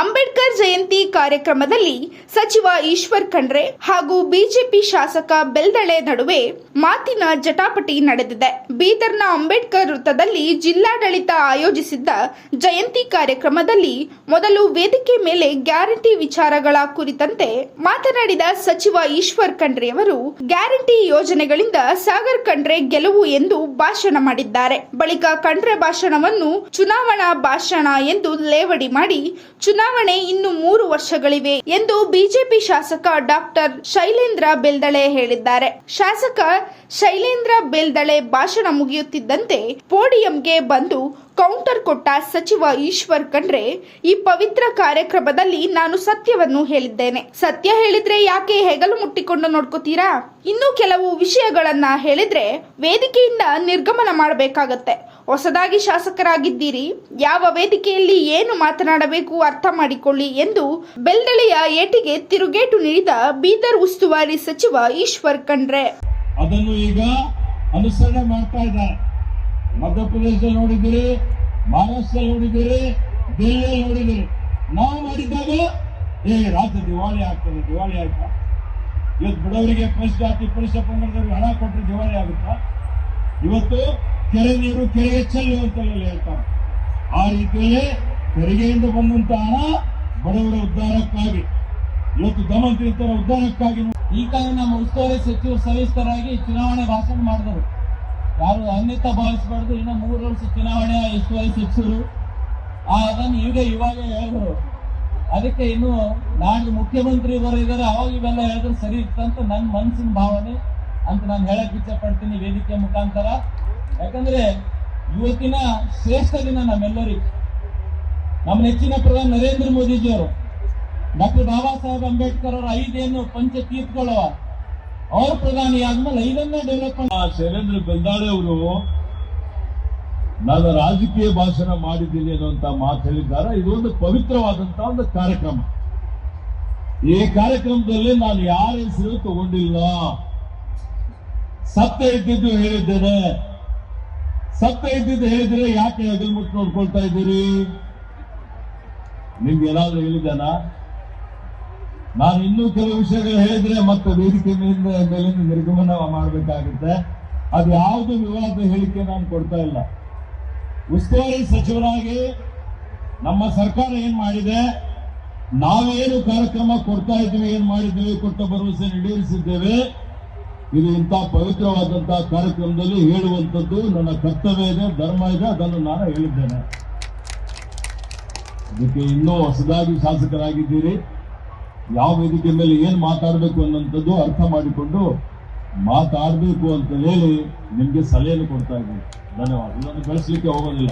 ಅಂಬೇಡ್ಕರ್ ಜಯಂತಿ ಕಾರ್ಯಕ್ರಮದಲ್ಲಿ ಸಚಿವ ಈಶ್ವರ್ ಖಂಡ್ರೆ ಹಾಗೂ ಬಿಜೆಪಿ ಶಾಸಕ ಬೆಲ್ದಳೆ ನಡುವೆ ಮಾತಿನ ಜಟಾಪಟಿ ನಡೆದಿದೆ. ಬೀದರ್ನ ಅಂಬೇಡ್ಕರ್ ವೃತ್ತದಲ್ಲಿ ಜಿಲ್ಲಾಡಳಿತ ಆಯೋಜಿಸಿದ್ದ ಜಯಂತಿ ಕಾರ್ಯಕ್ರಮದಲ್ಲಿ ಮೊದಲು ವೇದಿಕೆ ಮೇಲೆ ಗ್ಯಾರಂಟಿ ವಿಚಾರಗಳ ಕುರಿತಂತೆ ಮಾತನಾಡಿದ ಸಚಿವ ಈಶ್ವರ್ ಖಂಡ್ರೆಯವರು ಗ್ಯಾರಂಟಿ ಯೋಜನೆಗಳಿಂದ ಸಾಗರ್ ಖಂಡ್ರೆ ಗೆಲುವು ಎಂದು ಭಾಷಣ ಮಾಡಿದ್ದಾರೆ. ಬಳಿಕ ಖಂಡ್ರೆ ಭಾಷಣವನ್ನು ಚುನಾವಣಾ ಭಾಷಣ ಎಂದು ಲೇವಡಿ ಮಾಡಿ ಚುನಾವಣೆ ಇನ್ನು ಮೂರು ವರ್ಷಗಳಿವೆ ಎಂದು ಬಿಜೆಪಿ ಶಾಸಕ ಡಾಕ್ಟರ್ ಶೈಲೇಂದ್ರ ಬೆಲ್ದಳೆ ಹೇಳಿದ್ದಾರೆ. ಶಾಸಕ ಶೈಲೇಂದ್ರ ಬೆಲ್ದಳೆ ಭಾಷಣ ಮುಗಿಯುತ್ತಿದ್ದಂತೆ ಪೋಡಿಯಂಗೆ ಬಂದು ಕೌಂಟರ್ ಕೊಟ್ಟ ಸಚಿವ ಈಶ್ವರ್ ಖಂಡ್ರೆ, ಈ ಪವಿತ್ರ ಕಾರ್ಯಕ್ರಮದಲ್ಲಿ ನಾನು ಸತ್ಯವನ್ನು ಹೇಳಿದ್ದೇನೆ. ಸತ್ಯ ಹೇಳಿದ್ರೆ ಯಾಕೆ ಹೆಗಲು ಮುಟ್ಟಿಕೊಂಡು ನೋಡ್ಕೋತೀರಾ? ಇನ್ನೂ ಕೆಲವು ವಿಷಯಗಳನ್ನ ಹೇಳಿದ್ರೆ ವೇದಿಕೆಯಿಂದ ನಿರ್ಗಮನ ಮಾಡಬೇಕಾಗತ್ತೆ. ಹೊಸದಾಗಿ ಶಾಸಕರಾಗಿದ್ದೀರಿ. ಯಾವ ವೇದಿಕೆಯಲ್ಲಿ ಏನು ಮಾತನಾಡಬೇಕು ಅರ್ಥ ಮಾಡಿಕೊಳ್ಳಿ ಎಂದು ಬೆಲ್ದಳಿಯ ಏಟಿಗೆ ತಿರುಗೇಟು ನೀಡಿದ ಬೀದರ್ ಉಸ್ತುವಾರಿ ಸಚಿವ ಈಶ್ವರ್ ಖಂಡ್ರೆ. ಅದನ್ನು ಈಗ ಅನುಸರಣೆ ಮಾಡ್ತಾ ಇದ್ದಾರೆ. ಮಧ್ಯಪ್ರದೇಶದಲ್ಲಿ ನೋಡಿದಿರಿ ಮಹಾರಾಷ್ಟ್ರದಲ್ಲಿ ನೋಡಿದಿರಿ ದಿಲ್ಲಿ ನೋಡಿದ್ದೀರಿ. ನಾವು ನೋಡಿದಾಗ ಏ ರಾಜ್ಯ ದಿವಾಳಿ ಆಗ್ತದೆ, ದಿವಾಳಿ ಆಯ್ತಾ? ಇವತ್ತು ಬಡವರಿಗೆ ಪರಿಶಿಷ್ಟ ಜಾತಿ ಹಣ ಕೊಟ್ಟರೆ ದಿವಾಳಿ ಆಗುತ್ತಾ? ಇವತ್ತು ಕೆರೆ ನೀರು ಕೆರೆಗೆ ಚೆಲ್ಲು ಹೇಳ್ತಾರೆ ಆ ರೀತಿಯಲ್ಲಿ ತೆರಿಗೆಯಿಂದ ಬಂದಂತ ಹಣ ಬಡವರ ಉದ್ಧಾರಕ್ಕಾಗಿ, ಇವತ್ತು ದಮಂತ್ರಿತರ ಉದ್ಧಾರಕ್ಕಾಗಿ ಈ ಕಾರಣ ನಮ್ಮ ಉಸ್ತುವಾರಿ ಸಚಿವರು ಸವಿಸ್ತರಾಗಿ ಚುನಾವಣೆ ಭಾಷಣ ಮಾಡಿದರು. ಯಾರು ಅನ್ಯತ ಭಾವಿಸಬಾರ್ದು, ಇನ್ನು ಮೂರು ವರ್ಷ ಚುನಾವಣೆ ಉಸ್ತುವಾರಿ ಸಚಿವರು. ಅದನ್ನು ಈಗ ಇವಾಗ ಹೇಳಿದ್ರು. ಅದಕ್ಕೆ ಇನ್ನು ನಾಳೆ ಮುಖ್ಯಮಂತ್ರಿ ಇವರು ಅವಾಗ ಇವೆಲ್ಲ ಹೇಳಿದ್ರು ಸರಿ ಇತ್ತಂತ ನನ್ನ ಮನಸ್ಸಿನ ಭಾವನೆ ಅಂತ ನಾನು ಹೇಳಕ್ ಇಚ್ಛೆ ಪಡ್ತೀನಿ ವೇದಿಕೆ ಮುಖಾಂತರ. ಯಾಕಂದ್ರೆ ಇವತ್ತಿನ ಶ್ರೇಷ್ಠ ದಿನ ನಮ್ಮೆಲ್ಲರಿಗೂ. ನಮ್ಮ ನೆಚ್ಚಿನ ಪ್ರಧಾನಿ ನರೇಂದ್ರ ಮೋದಿಜಿಯವರು, ಡಾಕ್ಟರ್ ಬಾಬಾ ಸಾಹೇಬ್ ಅಂಬೇಡ್ಕರ್ ಅವರ ಐದೇನು ಪಂಚತೀರ್ಥಗಳು ಅವ್ರ ಪ್ರಧಾನಿ ಆದ್ಮೇಲೆ ಐದನ್ನೇ ಡೆವಲಪ್ಮೆಂಟ್ ಆ ಶೈಲೇಂದ್ರ ಬೆಲ್ದಾಳೆ ಅವರು, ನಾನು ರಾಜಕೀಯ ಭಾಷಣ ಮಾಡಿದ್ದೀನಿ ಅನ್ನುವಂತ ಮಾತು ಹೇಳಿದ್ದಾರೆ. ಇದೊಂದು ಪವಿತ್ರವಾದಂತಹ ಒಂದು ಕಾರ್ಯಕ್ರಮ. ಈ ಕಾರ್ಯಕ್ರಮದಲ್ಲಿ ನಾನು ಯಾರ ಹೆಸರು ತಗೊಂಡಿಲ್ಲ. ಸತ್ಯ ಇದ್ದಿದ್ದು ಹೇಳಿದ್ದೇನೆ. ಸತ್ಯ ಇದ್ದಿದ್ದು ಹೇಳಿದ್ರೆ ಯಾಕೆ ಅದನ್ನು ಮುಟ್ಟು ನೋಡ್ಕೊಳ್ತಾ ಇದ್ದೀರಿ? ನಿಮ್ಗೆ ಏನಾದ್ರೂ ಹೇಳಿದಾನ ನಾನು ಇನ್ನೂ ಕೆಲವು ವಿಷಯಗಳು ಹೇಳಿದ್ರೆ ಮತ್ತೆ ವೇದಿಕೆ ಮೇಲಿಂದ ನಿರ್ಗಮನ ಮಾಡಬೇಕಾಗುತ್ತೆ. ಅದು ಯಾವುದು ವಿವಾದ ಹೇಳಿಕೆ ನಾನು ಕೊಡ್ತಾ ಇಲ್ಲ. ಉಸ್ತುವಾರಿ ಸಚಿವರಾಗಿ ನಮ್ಮ ಸರ್ಕಾರ ಏನ್ ಮಾಡಿದೆ? ನಾವೇನು ಕಾರ್ಯಕ್ರಮ ಕೊಡ್ತಾ ಇದ್ದೀವಿ, ಏನ್ ಮಾಡಿದ್ವಿ ಕೊಟ್ಟ ಭರವಸೆ ಈಡೇರಿಸಿದ್ದೇವೆ ಇದು ಇಂಥ ಪವಿತ್ರವಾದಂತಹ ಕಾರ್ಯಕ್ರಮದಲ್ಲಿ ಹೇಳುವಂಥದ್ದು ನನ್ನ ಕರ್ತವ್ಯ ಇದೆ, ಧರ್ಮ ಇದೆ, ಅದನ್ನು ನಾನು ಹೇಳಿದ್ದೇನೆ. ಅದಕ್ಕೆ ಇನ್ನೂ ಹೊಸದಾಗಿ ಶಾಸಕರಾಗಿದ್ದೀರಿ. ಯಾವ ವೇದಿಕೆ ಮೇಲೆ ಏನು ಮಾತಾಡಬೇಕು ಅನ್ನೋಂಥದ್ದು ಅರ್ಥ ಮಾಡಿಕೊಂಡು ಮಾತಾಡಬೇಕು ಅಂತ ಹೇಳಿ ನಿಮಗೆ ಸಲಹೆಯನ್ನು ಕೊಡ್ತಾ ಇದ್ದೀನಿ. ಧನ್ಯವಾದ. ಇದನ್ನು ಬೆಳೆಸಲಿಕ್ಕೆ ಹೋಗೋದಿಲ್ಲ.